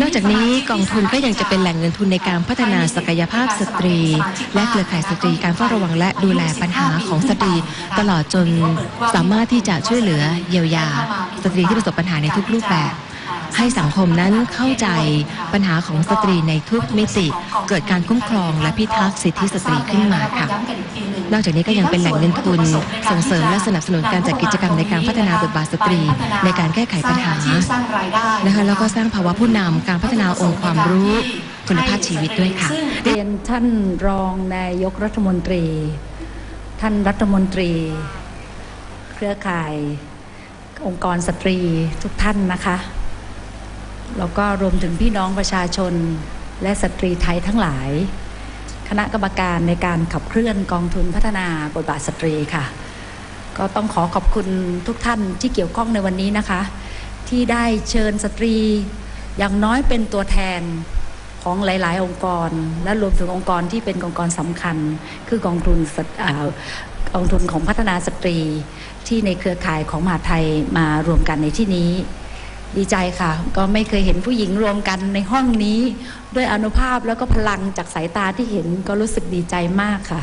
นอกจากนี้กองทุนก็ยังจะเป็นแหล่งเงินทุนในการพัฒนาศักยภาพสตรี และเครือข่ายสตรีการเฝ้าระวังและดูแลปัญหาของสตรี ตลอดจนสามารถที่จะช่วยเหลือเยียวยา สตรีที่ประสบปัญหาในทุกรูปแบบ ให้สังคมนั้นเข้าใจปัญหาของสตรีในทุกมิติ เกิดการคุ้มครองและพิทักษ์สิทธิสตรีขึ้นมาค่ะ นอกจากนี้ก็ยังเป็นแหล่งเงินทุนส่งเสริมและสนับสนุนการจัดกิจกรรมในการพัฒนาบทบาทสตรี ในการแก้ไขปัญหาสร้างรายได้นะคะแล้วก็สร้างภาวะผู้นำการพัฒนาองค์ความรู้คุณภาพชีวิตด้วยค่ะเรียนท่านรองนายกรัฐมนตรี ท่านรัฐมนตรี เครือข่ายองค์กรสตรีทุกท่านนะคะ แล้วก็รวมถึงพี่น้องประชาชนและสตรีไทยทั้งหลาย คณะกรรมการในการขับเคลื่อนกองทุนพัฒนาบทบาทสตรีค่ะ ก็ต้องขอขอบคุณทุกท่านที่เกี่ยวข้องในวันนี้นะคะ ที่ได้เชิญสตรี อย่างน้อยเป็นตัวแทนของหลาย ๆ องค์กร และรวมถึงองค์กรที่เป็นองค์กรสำคัญ คือกองทุนกองทุนของพัฒนาสตรีที่ในเครือข่ายของมหาไทยมารวมกันในที่นี้ ดีใจค่ะ ก็ไม่เคยเห็นผู้หญิงรวมกันในห้องนี้ ด้วยอนุภาพแล้วก็พลังจากสายตาที่เห็นก็รู้สึกดีใจมากค่ะ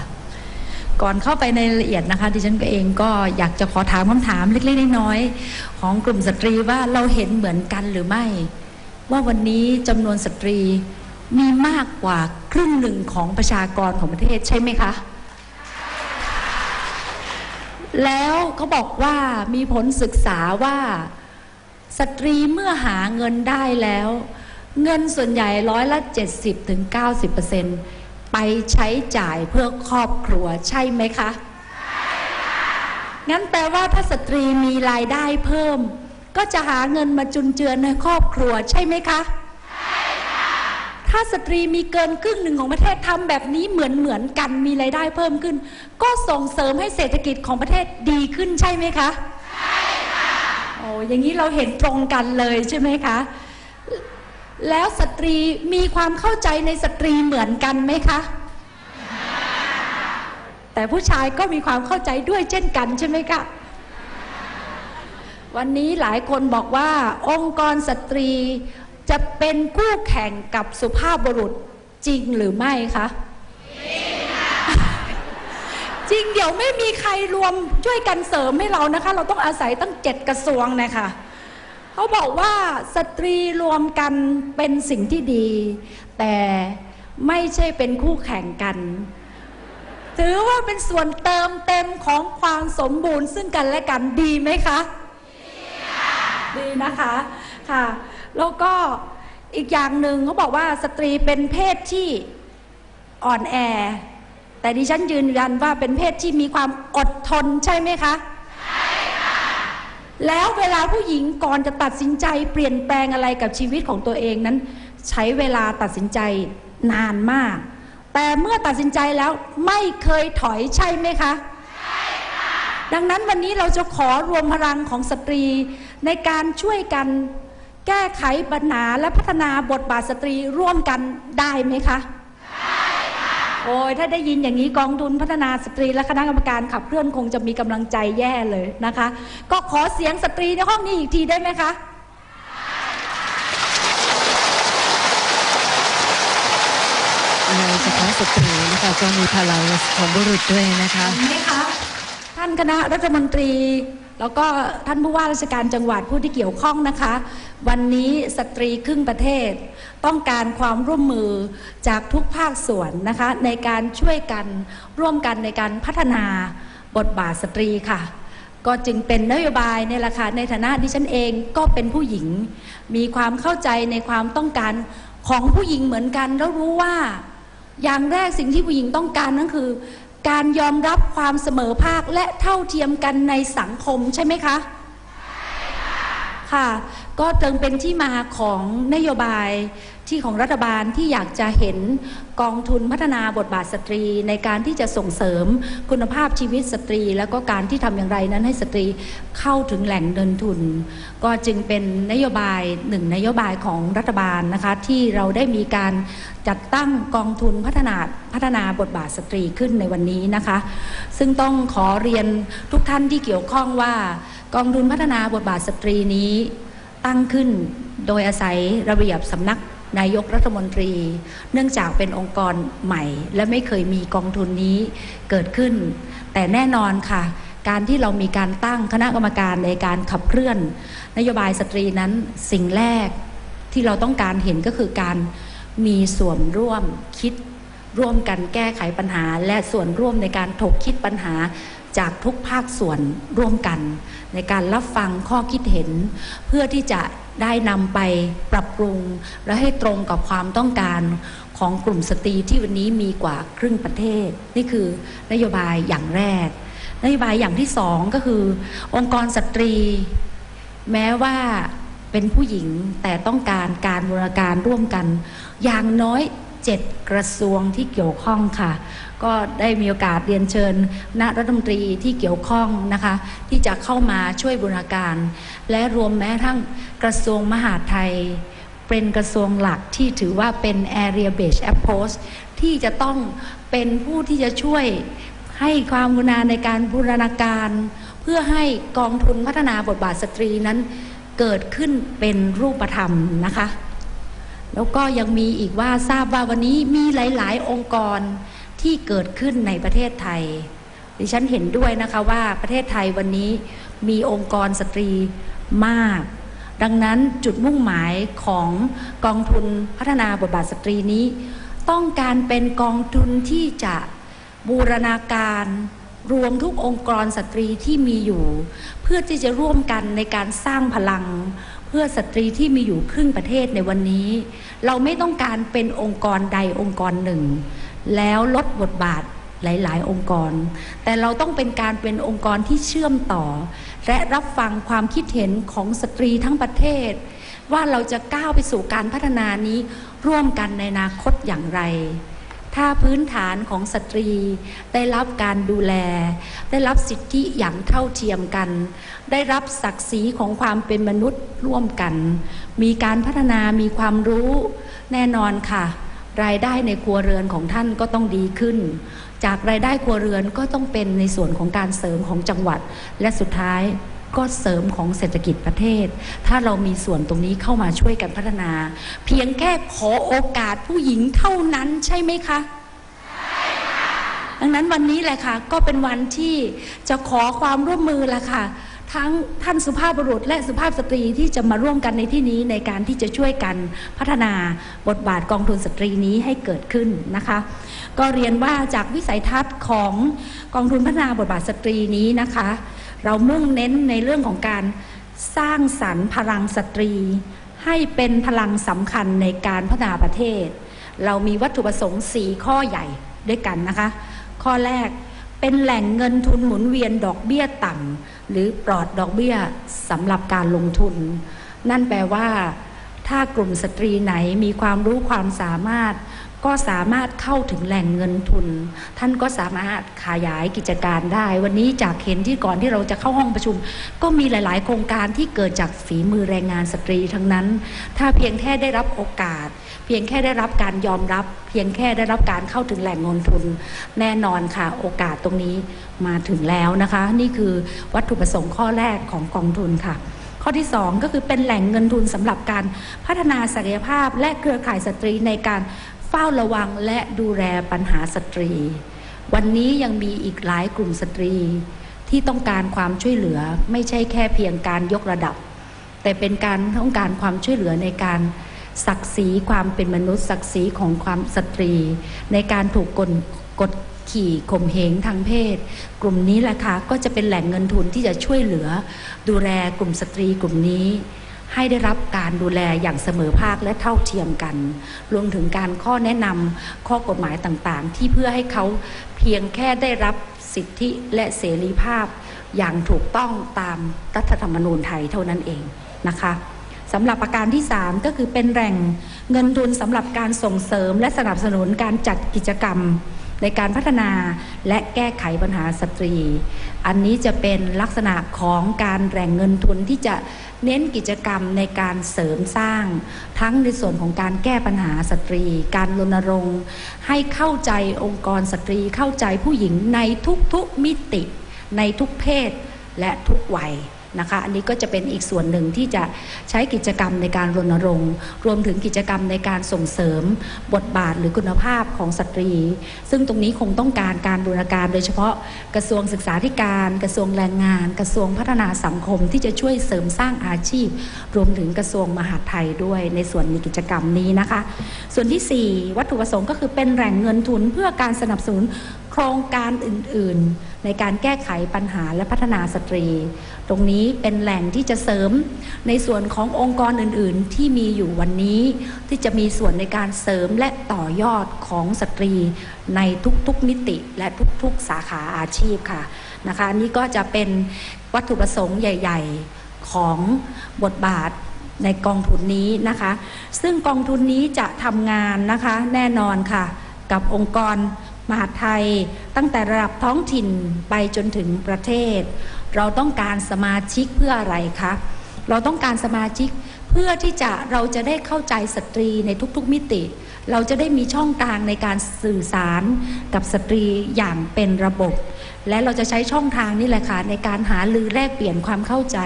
ก่อนเข้าไปในรายละเอียดนะคะ ดิฉันก็เองก็อยากจะขอถามคำถามเล็กๆน้อยๆของกลุ่มสตรีว่าเราเห็นเหมือนกันหรือไม่ ว่าวันนี้จำนวนสตรีมีมากกว่าครึ่งหนึ่งของประชากรของประเทศใช่ไหมคะแล้วเขาบอกว่ามีผลศึกษาว่า สตรีเมื่อหาเงินได้แล้ว เงินส่วนใหญ่ร้อยละ70ถึง90ไปใช้จ่ายเพื่อครอบครัวใช่ไหมคะ งั้นแปลว่าถ้าสตรีมีรายได้เพิ่ม ก็จะหาเงินมาจุนเจือในครอบครัวใช่ไหมคะถ้าสตรีมีเกินครึ่งหนึ่งของประเทศทำแบบนี้เหมือนเหมือนกันมีรายได้เพิ่มขึ้น ก็ส่งเสริมให้เศรษฐกิจของประเทศดีขึ้นใช่ไหมคะ อ้อย่างนี้เราเห็นตรงกันเลยใช่ไหมคะ แล้วสตรีมีความเข้าใจในสตรีเหมือนกันไหมคะ แต่ผู้ชายก็มีความเข้าใจด้วยเช่นกันใช่ไหมคะ วันนี้หลายคนบอกว่า องค์กรสตรีจะเป็นคู่แข่งกับสุภาพบุรุษจริงหรือไม่คะ เดี๋ยวไม่มีใครรวมช่วยกันเสริมให้เรานะคะ เราต้องอาศัยตั้งเจ็ดกระทรวงนะคะเขาบอกว่าสตรีรวมกันเป็นสิ่งที่ดี แต่ไม่ใช่เป็นคู่แข่งกัน ถือว่าเป็นส่วนเติมเต็มของความสมบูรณ์ซึ่งกันและกันดีไหมคะดีนะคะค่ะแล้วก็อีกอย่างหนึ่งเขาบอกว่าสตรีเป็นเพศที่อ่อนแอ แต่ดิฉันยืนยันว่าเป็นเพศที่มีความอดทนใช่ไหมคะ ใช่ค่ะ แล้วเวลาผู้หญิงก่อนจะตัดสินใจเปลี่ยนแปลงอะไรกับชีวิตของตัวเองนั้น ใช้เวลาตัดสินใจนานมาก แต่เมื่อตัดสินใจแล้วไม่เคยถอยใช่ไหมคะดังนั้นวันนี้เราจะขอรวมพลังของสตรีในการช่วยกันแก้ไขปัญหาและพัฒนาบทบาทสตรีร่วมกันได้ไหมคะได้ค่ะ โอ้ยถ้าได้ยินอย่างนี้กองทุนพัฒนาสตรีและคณะกรรมการขับเคลื่อนคงจะมีกำลังใจแย่เลยนะคะ ก็ขอเสียงสตรีในห้องนี้อีกทีได้ไหมคะในเฉพาะสตรีนะคะก็มีพลังของบุรุษด้วยนะคะเห็นไหมคะท่านคณะรัฐมนตรี แล้วก็ท่านผู้ว่าราชการจังหวัดผู้ที่เกี่ยวข้องนะคะ วันนี้สตรีครึ่งประเทศ ต้องการความร่วมมือจากทุกภาคส่วนนะคะ ในการช่วยกันร่วมกันในการพัฒนาบทบาทสตรีค่ะ ก็จึงเป็นนโยบายในราคาในฐานะดิฉันเองก็เป็นผู้หญิง มีความเข้าใจในความต้องการของผู้หญิงเหมือนกัน แล้วรู้ว่าอย่างแรกสิ่งที่ผู้หญิงต้องการนั่นคือ การยอมรับความเสมอภาคและเท่าเทียมกันในสังคมใช่ไหมคะค่ะ ก็จึงเป็นที่มาของนโยบาย ที่ของรัฐบาลที่อยากจะเห็นกองทุนพัฒนาบทบาทสตรี ในการที่จะส่งเสริมคุณภาพชีวิตสตรี แล้วก็การที่ทำอย่างไรนั้นให้สตรีเข้าถึงแหล่งเงินทุน ก็จึงเป็นนโยบายหนึ่งนโยบายของรัฐบาลนะคะที่เราได้มีการจัดตั้งกองทุนพัฒนาพัฒนาบทบาทสตรีขึ้นในวันนี้นะคะ ซึ่งต้องขอเรียนทุกท่านที่เกี่ยวข้องว่ากองทุนพัฒนาบทบาทสตรีนี้ตั้งขึ้นโดยอาศัยระเบียบสำนัก นายกรัฐมนตรี เนื่องจากเป็นองค์กรใหม่ และไม่เคยมีกองทุนนี้เกิดขึ้น แต่แน่นอนค่ะ การที่เรามีการตั้งคณะกรรมการในการขับเคลื่อน นโยบายสตรีนั้นสิ่งแรกที่เราต้องการเห็นก็คือการมีส่วนร่วมคิดร่วมกันแก้ไขปัญหา และส่วนร่วมในการถกคิดปัญหาจากทุกภาคส่วนร่วมกัน ในการรับฟังข้อคิดเห็น เพื่อที่จะ ได้นำไปปรับปรุง และให้ตรงกับความต้องการของกลุ่มสตรีที่วันนี้มีกว่าครึ่งประเทศ นี่คือนโยบายอย่างแรก นโยบายอย่างที่สองก็คือ องค์กรสตรี แม้ว่าเป็นผู้หญิงแต่ต้องการการบริการร่วมกัน อย่างน้อย เจ็ดกระทรวงที่เกี่ยวข้องค่ะ ก็ได้มีโอกาสเรียนเชิญณรัฐมนตรีที่เกี่ยวข้องนะคะ ที่จะเข้ามาช่วยบูรณาการ และรวมแม้ทั้งกระทรวงมหาดไทย เป็นกระทรวงหลักที่ถือว่าเป็น area based approach ที่จะต้องเป็นผู้ที่จะช่วยให้ความกรุณาในการบูรณาการ เพื่อให้กองทุนพัฒนาบทบาทสตรีนั้นเกิดขึ้นเป็นรูปธรรมนะคะ แล้วก็ยังมีอีกว่าทราบว่าวันนี้มีหลาย ๆ องค์กรที่เกิดขึ้นในประเทศไทย ดิฉันเห็นด้วยนะคะว่าประเทศไทยวันนี้มีองค์กรสตรีมาก ดังนั้นจุดมุ่งหมายของกองทุนพัฒนาบทบาทสตรีนี้ ต้องการเป็นกองทุนที่จะบูรณาการรวมทุกองค์กรสตรีที่มีอยู่ เพื่อที่จะร่วมกันในการสร้างพลัง พื่อสตรีที่มีอยู่ครึ่งประเทศในวันนี้ เราไม่ต้องการเป็นองค์กรใดองค์กรหนึ่ง แล้วลดบทบาทหลาย ๆ องค์กร แต่เราต้องเป็นการเป็นองค์กรที่เชื่อมต่อ และรับฟังความคิดเห็นของสตรีทั้งประเทศ ว่าเราจะก้าวไปสู่การพัฒนานี้ร่วมกันในอนาคตอย่างไร ถ้าพื้นฐานของสตรีได้รับการดูแล ได้รับสิทธิอย่างเท่าเทียมกัน ได้รับศักดิ์ศรีของความเป็นมนุษย์ร่วมกัน มีการพัฒนามีความรู้แน่นอนค่ะ รายได้ในครัวเรือนของท่านก็ต้องดีขึ้น จากรายได้ครัวเรือนก็ต้องเป็นในส่วนของการเสริมของจังหวัดและสุดท้าย ก็เสริมของเศรษฐกิจประเทศ ถ้าเรามีส่วนตรงนี้เข้ามาช่วยกันพัฒนา เพียงแค่ขอโอกาสผู้หญิงเท่านั้นใช่ไหมคะดังนั้นวันนี้แหละค่ะก็เป็นวันที่จะขอความร่วมมือละค่ะ ทั้งท่านสุภาพบุรุษ และสุภาพสตรีที่จะมาร่วมกันในที่นี้ในการที่จะช่วยกันพัฒนาบทบาทกองทุนสตรีนี้ให้เกิดขึ้นนะคะ ก็เรียนว่าจากวิสัยทัศน์ของกองทุนพัฒนาบทบาทสตรีนี้นะคะ เรามุ่งเน้นในเรื่องของการสร้างสรรค์พลังสตรี ให้เป็นพลังสำคัญในการพัฒนาประเทศ เรามีวัตถุประสงค์4ข้อใหญ่ด้วยกันนะคะ ข้อแรกเป็นแหล่งเงินทุนหมุนเวียนดอกเบี้ยต่ำหรือปลอดดอกเบี้ยสำหรับการลงทุน นั่นแปลว่า ถ้ากลุ่มสตรีไหนมีความรู้ความสามารถ ก็สามารถเข้าถึงแหล่งเงินทุน ท่านก็สามารถขยายกิจการได้ วันนี้จากเห็นที่ก่อนที่เราจะเข้าห้องประชุม ก็มีหลาย ๆ โครงการที่เกิดจากฝีมือแรงงานสตรีทั้งนั้น ถ้าเพียงแค่ได้รับโอกาส เพียงแค่ได้รับการยอมรับ เพียงแค่ได้รับการเข้าถึงแหล่งเงินทุน แน่นอนค่ะโอกาสตรงนี้มาถึงแล้วนะคะ นี่คือวัตถุประสงค์ข้อแรกของกองทุนค่ะข้อที่ 2 ก็คือเป็นแหล่งเงินทุนสำหรับการพัฒนาศักยภาพและเครือข่ายสตรีในการ ฝ้าระวังและดูแลปัญหาสตรี วันนี้ยังมีอีกหลายกลุ่มสตรี ที่ต้องการความช่วยเหลือไม่ใช่แค่เพียงการยกระดับ แต่เป็นการต้องการความช่วยเหลือในการศักดิ์ศรีความเป็นมนุษย์ ศักดิ์ศรีของความสตรี ในการถูกกดกดขี่ข่มเหงทางเพศ กลุ่มนี้แหละค่ะก็จะเป็นแหล่งเงินทุนที่จะช่วยเหลือ ดูแลกลุ่มสตรีกลุ่มนี้ ให้ได้รับการดูแลอย่างเสมอภาคและเท่าเทียมกัน รวมถึงการข้อแนะนำข้อกฎหมายต่างๆ ที่เพื่อให้เขาเพียงแค่ได้รับสิทธิและเสรีภาพอย่างถูกต้องตามรัฐธรรมนูญไทยเท่านั้นเองนะคะสำหรับประการที่ 3 ก็คือเป็นแหล่งเงินทุนสำหรับการส่งเสริมและสนับสนุนการจัดกิจกรรม ในการพัฒนาและแก้ไขปัญหาสตรี อันนี้จะเป็นลักษณะของการแหล่งเงินทุนที่จะเน้นกิจกรรมในการเสริมสร้าง ทั้งในส่วนของการแก้ปัญหาสตรี การรณรงค์ให้เข้าใจองค์กรสตรีเข้าใจผู้หญิงในทุกๆมิติ ในทุกเพศและทุกวัย นะคะอันนี้ก็จะเป็นอีกส่วนหนึ่งที่จะใช้กิจกรรมในการรณรงค์ รวมถึงกิจกรรมในการส่งเสริมบทบาทหรือคุณภาพของสตรี ซึ่งตรงนี้คงต้องการการบูรณาการโดยเฉพาะกระทรวงศึกษาธิการ กระทรวงแรงงาน กระทรวงพัฒนาสังคมที่จะช่วยเสริมสร้างอาชีพ รวมถึงกระทรวงมหาดไทยด้วย ในส่วนมีกิจกรรมนี้นะคะ ส่วนที่ 4 วัตถุประสงค์ก็คือเป็นแหล่งเงินทุนเพื่อการสนับสนุน โครงการอื่นๆ ในการแก้ไขปัญหาและพัฒนาสตรี ตรงนี้เป็นแหล่งที่จะเสริมในส่วนขององค์กรอื่นๆ ที่มีอยู่วันนี้ ที่จะมีส่วนในการเสริมและต่อยอดของสตรีในทุกๆมิติและทุกๆสาขาอาชีพค่ะนะคะนนี่ก็จะเป็นวัตถุประสงค์ใหญ่ ๆ ของบทบาทในกองทุนนี้นะคะ ซึ่งกองทุนนี้จะทำงานนะคะแน่นอนค่ะ กับองค์กร มหาไทย ตั้งแต่ระดับท้องถิ่นไปจนถึงประเทศ เราต้องการสมาชิกเพื่ออะไรคะเราต้องการสมาชิกเพื่อที่จะเราจะได้เข้าใจสตรีในทุกๆมิติ เราจะได้มีช่องทางในการสื่อสารกับสตรีอย่างเป็นระบบ และเราจะใช้ช่องทางนี่แหละค่ะในการหาลือแลกเปลี่ยนความเข้าใจ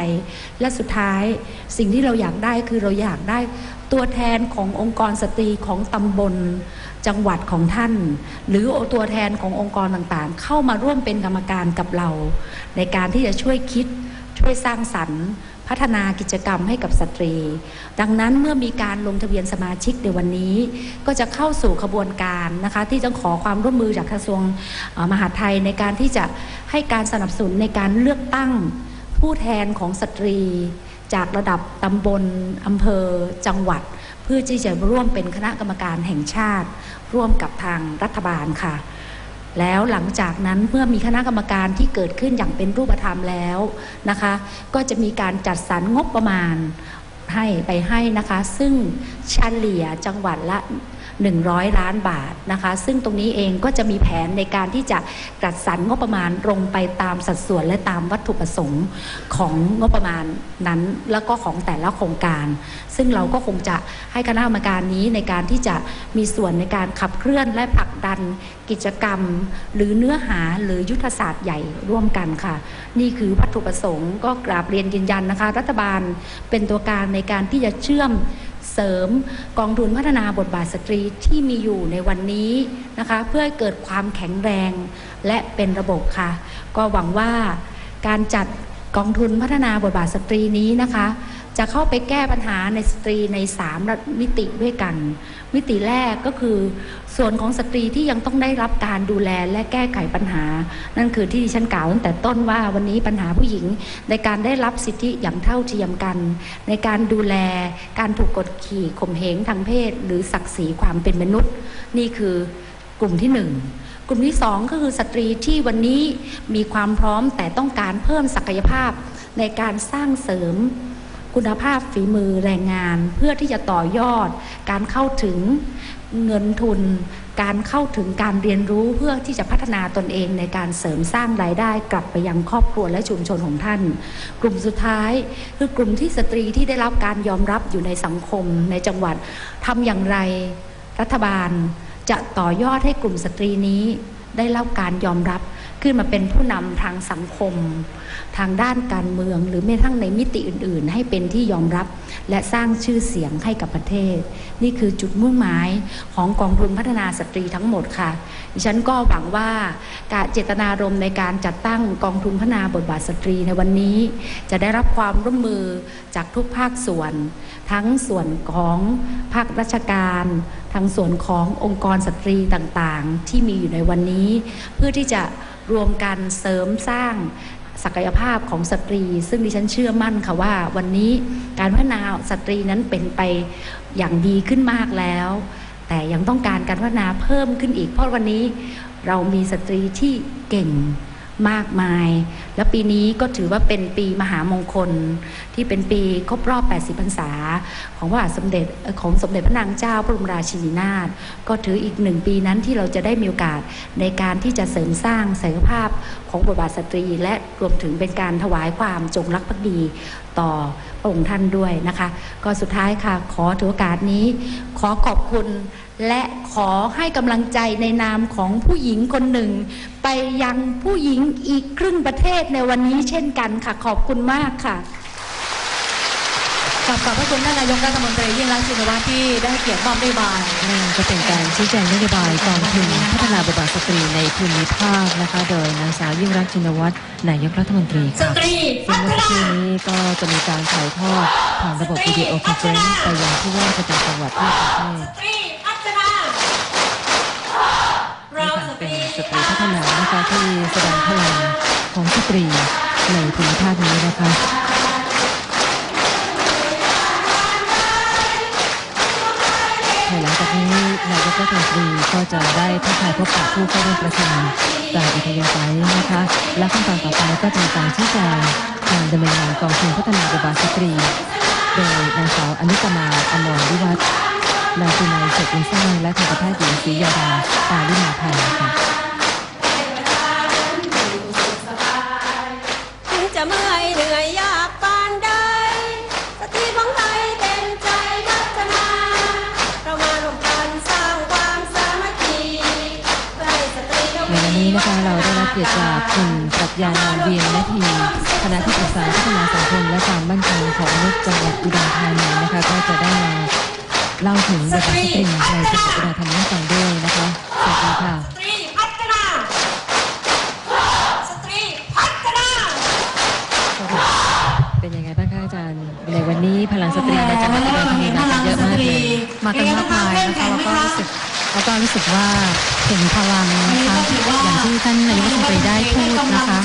และสุดท้ายสิ่งที่เราอยากได้คือเราอยากได้ตัวแทนขององค์กรสตรีของตำบล จังหวัดของท่าน หรือตัวแทนขององค์กรต่างๆ เข้ามาร่วมเป็นกรรมการกับเรา ในการที่จะช่วยคิดช่วยสร้างสรรค์ พัฒนากิจกรรมให้กับสตรี ดังนั้นเมื่อมีการลงทะเบียนสมาชิกในวันนี้ ก็จะเข้าสู่ขบวนการนะคะที่ต้องขอความร่วมมือจากกระทรวงมหาดไทยในการที่จะให้การสนับสนุนในการเลือกตั้งผู้แทนของสตรี จากระดับตำบลอำเภอ จังหวัด พื่อที่จะร่วมเป็นคณะกรรมการแห่งชาติ ร่วมกับทางรัฐบาลค่ะ แล้วหลังจากนั้นเมื่อมีคณะกรรมการที่เกิดขึ้นอย่างเป็นรูปธรรมแล้วนะคะ ก็จะมีการจัดสรรงบประมาณให้ไปให้นะคะ ซึ่งเฉลี่ยจังหวัดละ 100 ล้านบาทนะคะ ซึ่งตรงนี้เองก็จะมีแผนในการที่จะจัดสรรงบประมาณลงไปตามสัดส่วนและตามวัตถุประสงค์ของงบประมาณนั้น แล้วก็ของแต่ละโครงการ ซึ่งเราก็คงจะให้คณะกรรมการนี้ในการที่จะมีส่วนในการขับเคลื่อนและผลักดันกิจกรรม หรือเนื้อหาหรือยุทธศาสตร์ใหญ่ร่วมกันค่ะ นี่คือวัตถุประสงค์ก็กราบเรียนยืนยันนะคะ รัฐบาลเป็นตัวการในการที่จะเชื่อม เสริมกองทุนพัฒนาบทบาทสตรีที่มีอยู่ในวันนี้นะคะ เพื่อให้เกิดความแข็งแรงและเป็นระบบค่ะ ก็หวังว่าการจัดกองทุนพัฒนาบทบาทสตรีนี้นะคะ จะเข้าไปแก้ปัญหาในสตรีใน3มิติด้วยกัน มิติแรกก็คือ ส่วนของสตรีที่ยังต้องได้รับการดูแลและแก้ไขปัญหา นั่นคือที่ดิฉันกล่าวตั้งแต่ต้นว่าวันนี้ปัญหาผู้หญิงในการได้รับสิทธิอย่างเท่าเทียมกัน ในการดูแลการถูกกดขี่ข่มเหงทางเพศ หรือศักดิ์ศรีความเป็นมนุษย์ นี่คือกลุ่มที่หนึ่งกลุ่มที่สองก็คือสตรีที่วันนี้มีความพร้อมแต่ต้องการเพิ่มศักยภาพในการสร้างเสริม คุณภาพฝีมือแรงงาน เพื่อที่จะต่อยอด การเข้าถึงเงินทุน การเข้าถึงการเรียนรู้เพื่อที่จะพัฒนาตนเองในการเสริมสร้างรายได้กลับไปยังครอบครัวและชุมชนของท่าน กลุ่มสุดท้ายคือกลุ่มที่สตรีที่ได้รับการยอมรับอยู่ในสังคมในจังหวัดทำอย่างไรรัฐบาลจะต่อยอดให้กลุ่มสตรีนี้ได้รับการยอมรับขึ้นมาเป็นผู้นำทางสังคม ทางด้านการเมือง หรือแม้กระทั่งในมิติอื่น ๆ ให้เป็นที่ยอมรับ และสร้างชื่อเสียงให้กับประเทศ นี่คือจุดมุ่งหมายของกองทุนพัฒนาสตรีทั้งหมดค่ะดิฉันก็หวังว่าการเจตนารมณ์ในการจัดตั้งกองทุนพัฒนาบทบาทสตรีในวันนี้ จะได้รับความร่วมมือจากทุกภาคส่วน ทั้งส่วนของภาคราชการทั้งส่วนขององค์กรสตรีต่างๆ ที่มีอยู่ในวันนี้ เพื่อที่จะรวมกันเสริมสร้าง ศักยภาพของสตรี ซึ่งดิฉันเชื่อมั่นค่ะว่า วันนี้การพัฒนาสตรีนั้นเป็นไปอย่างดีขึ้นมากแล้ว แต่ยังต้องการการพัฒนาเพิ่มขึ้นอีก เพราะวันนี้เรามีสตรีที่เก่ง มากมาย และปีนี้ก็ถือว่าเป็นปีมหามงคลที่เป็นปีครบรอบ 80 พรรษา ของพระบาทสมเด็จของสมเด็จพระนางเจ้าพระบรมราชินีนาถก็ถืออีกหนึ่งปีนั้นที่เราจะได้มีโอกาสในการที่จะเสริมสร้างศักยภาพของบทบาทสตรี และรวมถึงเป็นการถวายความจงรักภักดีต่อพระองค์ท่านด้วยนะคะ ก็สุดท้ายค่ะขอถือโอกาสนี้ขอขอบคุณ และขอให้กำลังใจในนามของผู้หญิงคนหนึ่ง ไปยังผู้หญิงอีกครึ่งประเทศในวันนี้เช่นกันค่ะ ขอบคุณมากค่ะขอบขอบพระคุณท่านนายกรัฐมนตรียิ่งรักษณ์ชินวัตรที่ได้ให้เกียรติมอบนโยบายนั่นก็เป็นการชี้แจงนโยบายกองทุนพัฒนาบทบาทสตรีในภูมิภาคนะคะ โดยนางสาวยิ่งรักษณ์ชินวัตรนายกรัฐมนตรีสค่ะตรีซึ่พังฒเมื่อสักคนารู่นี้ก็จะมีการถ่ายทอดผ่านระบบวิดีโอคอนเฟอเรนซ์ไปยังผู้ว่าราชการจังหวัดทั่วประเทศ สตรีพัฒนา เรา นี่ สตรีพัฒนานะคะที่แสดงพลังของสตรีในภูมิภาคนี้นะคะภายหลังจากนี้นายกรัฐมนตรีก็จะได้ทักทายพบปะผู้เข้าร่วมประชุมตามอัธยาศัยนะคะ และขั้นตอนต่อไปก็จะมีการชี้แจงการดำเนินงานกองทุนพัฒนาบทบาทสตรี โดยนางสาวอนุกมาอมรวิวัฒน์นายสุนัยเฉดบุญสร้างและทันตแพทย์หญิงศรียาดาปาลิมาพันธ์ค่ะ นวันนี้นะคะเราได้รับเกียรติจากคุณปรัชญานาเวียงนาทีคณะที่ปรึกษาพัฒนาสังคมและความมั่นคงของมนุษย์จังหวัดอุดรธานีนะคะก็จะได้มาเล่าถึงบทบาทสตรีในจังหวัดอุดรธานีให้ฟังด้วยนะคะสวัสดีค่ะสตรีพัฒนาสตรีพัฒนาเป็นยังไงบ้างคะอาจารย์ในวันนี้พลังสตรีในจังหวัดอุดรธานีมากันเยอะมากเลยมากันมากมายนะคะแล้วก็รู้สึก แล้วก็รู้สึกว่าเห็นพลังนะคะอย่างที่ท่านนายกรัฐมนตรีได้พูดนะคะ